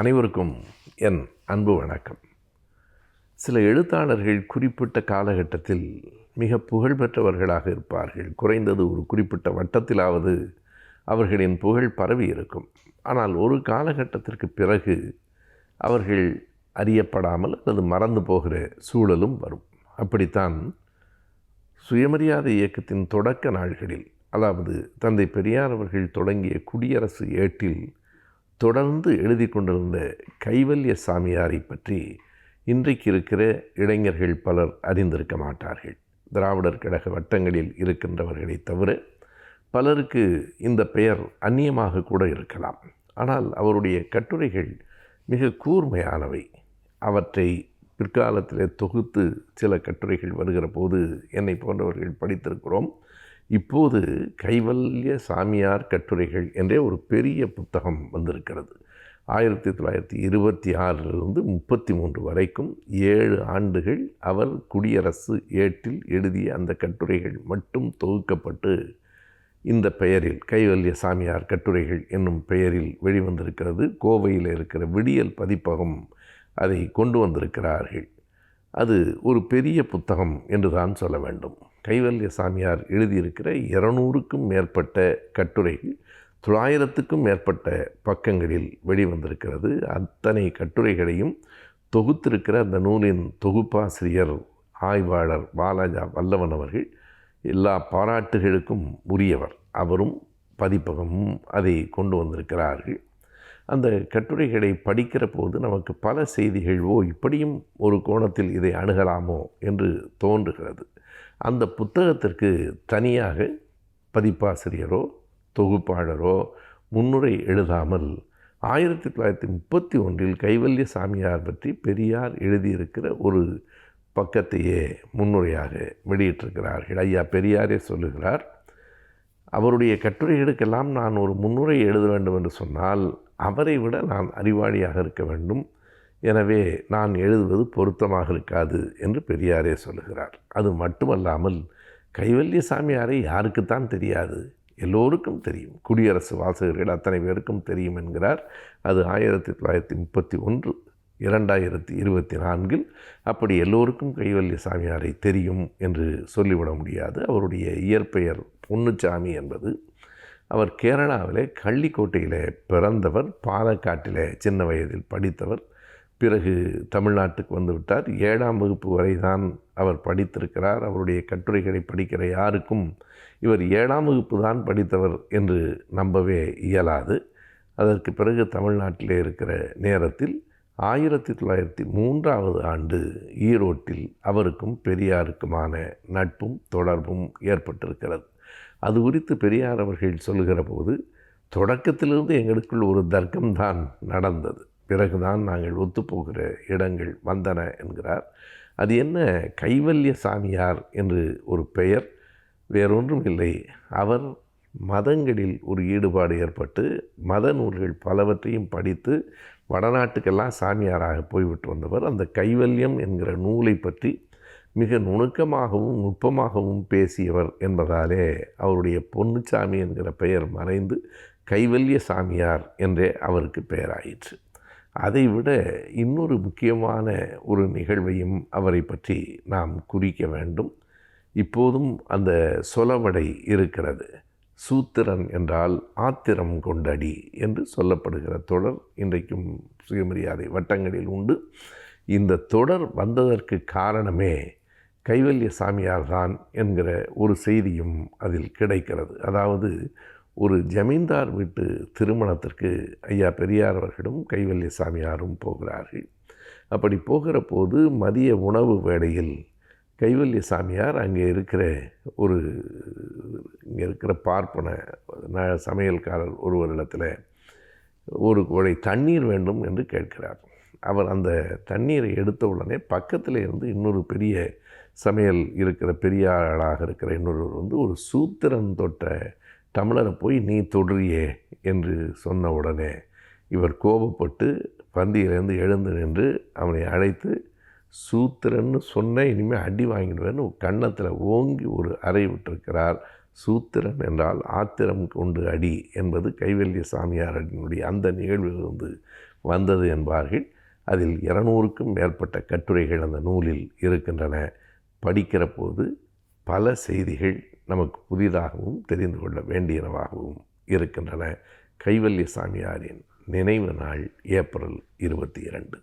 அனைவருக்கும் என் அன்பு வணக்கம். சில எழுத்தாளர்கள் குறிப்பிட்ட காலகட்டத்தில் மிக புகழ்பெற்றவர்களாக இருப்பார்கள். குறைந்தது ஒரு குறிப்பிட்ட வட்டத்திலாவது அவர்களின் புகழ் பரவி இருக்கும். ஆனால் ஒரு காலகட்டத்திற்கு பிறகு அவர்கள் அறியப்படாமல் அல்லது மறந்து போகிற சூழலும் வரும். அப்படித்தான் சுயமரியாதை இயக்கத்தின் தொடக்க நாள்களில் அதாவது தந்தை பெரியார் அவர்கள் தொடங்கிய குடியரசு ஏட்டில் தொடர்ந்து எழுதி கொண்டிருந்த கைவல்ய சாமியாரை பற்றி இன்றைக்கு இருக்கிற இளைஞர்கள் பலர் அறிந்திருக்க மாட்டார்கள். திராவிடர் கழக வட்டங்களில் இருக்கின்றவர்களை தவிர பலருக்கு இந்த பெயர் அந்நியமாக கூட இருக்கலாம். ஆனால் அவருடைய கட்டுரைகள் மிக கூர்மையானவை. அவற்றை பிற்காலத்தில் தொகுத்து சில கட்டுரைகள் வருகிற போது என்னை போன்றவர்கள் படித்திருக்கிறோம். இப்போது கைவல்ய சாமியார் கட்டுரைகள் என்றே ஒரு பெரிய புத்தகம் வந்திருக்கிறது. ஆயிரத்தி தொள்ளாயிரத்தி இருபத்தி ஆறிலிருந்து முப்பத்தி மூன்று வரைக்கும் ஏழு ஆண்டுகள் அவர் குடியரசு ஏட்டில் எழுதிய அந்த கட்டுரைகள் மட்டும் தொகுக்கப்பட்டு இந்த பெயரில் கைவல்ய சாமியார் கட்டுரைகள் என்னும் பெயரில் வெளிவந்திருக்கிறது. கோவையில் இருக்கிற விடியல் பதிப்பகம் அதை கொண்டு வந்திருக்கிறார்கள். அது ஒரு பெரிய புத்தகம் என்று தான் சொல்ல வேண்டும். கைவல்ய சாமியார் எழுதியிருக்கிற இருநூறுக்கும் மேற்பட்ட கட்டுரைகள் தொள்ளாயிரத்துக்கும் மேற்பட்ட பக்கங்களில் வெளிவந்திருக்கிறது. அத்தனை கட்டுரைகளையும் தொகுத்திருக்கிற அந்த நூலின் தொகுப்பாசிரியர் ஆய்வாளர் பாலாஜா வல்லவன் அவர்கள் எல்லா பாராட்டுகளுக்கும் உரியவர். அவரும் பதிப்பகமும் அதை கொண்டு வந்திருக்கிறார்கள். அந்த கட்டுரைகளை படிக்கிற போது நமக்கு பல செய்திகள் ஓ இப்படியும் ஒரு கோணத்தில் இதை அணுகலாமோ? என்று தோன்றுகிறது. அந்த புத்தகத்திற்கு தனியாக பதிப்பாசிரியரோ தொகுப்பாளரோ முன்னுரை எழுதாமல் ஆயிரத்தி தொள்ளாயிரத்தி முப்பத்தி ஒன்றில் கைவல்ய சாமியார் பற்றி பெரியார் எழுதியிருக்கிற ஒரு பக்கத்தையே முன்னுரையாக வெளியிட்டிருக்கிறார்கள். ஐயா பெரியாரே சொல்லுகிறார் அவருடைய கட்டுரைகளுக்கெல்லாம் நான் ஒரு முன்னுரை எழுத வேண்டும் என்று சொன்னால் அவரை விட நான் அறிவாளியாக இருக்க வேண்டும். எனவே நான் எழுதுவது பொருத்தமாக இருக்காது என்று பெரியாரே சொல்லுகிறார். அது மட்டுமல்லாமல் கைவல்ய சாமியாரை யாருக்குத்தான் தெரியாது? எல்லோருக்கும் தெரியும். குடியரசு வாசகர்கள் அத்தனை பேருக்கும் தெரியும் என்கிறார். அது ஆயிரத்தி தொள்ளாயிரத்தி முப்பத்தி ஒன்று இரண்டாயிரத்தி இருபத்தி நான்கில் அப்படி எல்லோருக்கும் கைவல்ய சாமியாரை தெரியும் என்று சொல்லிவிட முடியாது. அவருடைய இயற்பெயர் பொன்னுச்சாமி என்பது. அவர் கேரளாவிலே கள்ளிக்கோட்டையில் பிறந்தவர் பாலக்காட்டில் சின்ன வயதில் படித்தவர். பிறகு தமிழ்நாட்டுக்கு வந்துவிட்டார் ஏழாம் வகுப்பு வரை தான் அவர் படித்திருக்கிறார். அவருடைய கட்டுரைகளை படிக்கிற யாருக்கும் இவர் ஏழாம் வகுப்பு தான் படித்தவர் என்று நம்பவே இயலாது. அதற்கு பிறகு தமிழ்நாட்டிலே இருக்கிற நேரத்தில் ஆயிரத்தி தொள்ளாயிரத்தி மூன்றாவது ஆண்டு ஈரோட்டில் அவருக்கும் பெரியாருக்குமான நட்பும் தொடர்பும் ஏற்பட்டிருக்கிறது. அது குறித்து பெரியார் அவர்கள் சொல்லுகிற போது தொடக்கத்திலிருந்து எங்களுக்குள் ஒரு தர்க்கம்தான் நடந்தது. பிறகுதான் நாங்கள் ஒத்துப்போகிற இடங்கள் வந்தன என்கிறார். அது என்ன கைவல்ய சாமியார் என்று ஒரு பெயர்? வேறொன்றும் இல்லை. அவர் மதங்களில் ஒரு ஈடுபாடு ஏற்பட்டு மத நூல்கள் பலவற்றையும் படித்து வடநாட்டுக்கெல்லாம் சாமியாராக போய்விட்டு வந்தவர். அந்த கைவல்யம் என்கிற நூலை பற்றி மிக நுணுக்கமாகவும் நுட்பமாகவும் பேசியவர் என்பதாலே அவருடைய பொன்னுச்சாமி என்கிற பெயர் மறைந்து கைவல்ய சாமியார் என்றே அவருக்கு பெயராயிற்று. அதைவிட இன்னொரு முக்கியமான ஒரு நிகழ்வையும் அவரை பற்றி நாம் குறிக்க வேண்டும். இப்போதும் அந்த சொலவடை இருக்கிறது. சூத்திரன் என்றால் ஆத்திரம் கொண்டடி என்று சொல்லப்படுகிற தொடர் இன்றைக்கும் சுயமரியாதை வட்டங்களில் உண்டு. இந்த தொடர் வந்ததற்கு காரணமே கைவல்ய சாமியார் தான் என்கிற ஒரு செய்தியும் அதில் கிடைக்கிறது. அதாவது ஒரு ஜமீன்தார் வீட்டு திருமணத்திற்கு ஐயா பெரியார் அவர்களும் கைவல்ய சாமியாரும் போகிறார்கள். அப்படி போகிற போது மதிய உணவு வேளையில் கைவல்ய சாமியார் அங்கே இருக்கிற ஒரு இங்கே இருக்கிற பார்ப்பன நான் சமையல்காரர் ஒருவரிடத்தில் ஒரு கோழை தண்ணீர் வேண்டும் என்று கேட்கிறார். அவர் அந்த தண்ணீரை எடுத்த உடனே பக்கத்தில் இருந்து இன்னொரு பெரிய சமையல் இருக்கிற பெரிய ஆளாக இருக்கிற இன்னொருவர் வந்து ஒரு சூத்திரன் தொட்ட தமிழரை போய் நீ தொடுறியே என்று சொன்ன உடனே இவர் கோபப்பட்டு பந்தியிலேருந்து எழுந்து நின்று அவனை அழைத்து சூத்திரன்னு சொன்ன இனிமேல் அடி வாங்கிடுவேன்னு கன்னத்தில் ஓங்கி ஒரு அறை விட்டிருக்கிறார். சூத்திரன் என்றால் ஆத்திரம் கொண்டு அடி என்பது கைவல்ய சாமியாரினுடைய அந்த நிகழ்விலிருந்து வந்தது என்பார்கள். அதில் இருநூறுக்கும் மேற்பட்ட கட்டுரைகள் அந்த நூலில் இருக்கின்றன. படிக்கிற போது பல செய்திகள் நமக்கு புதிதாகவும் தெரிந்து கொள்ள வேண்டியனவாகவும் இருக்கின்றன. கைவல்ய சாமியாரின் நினைவு நாள் ஏப்ரல் இருபத்தி இரண்டு.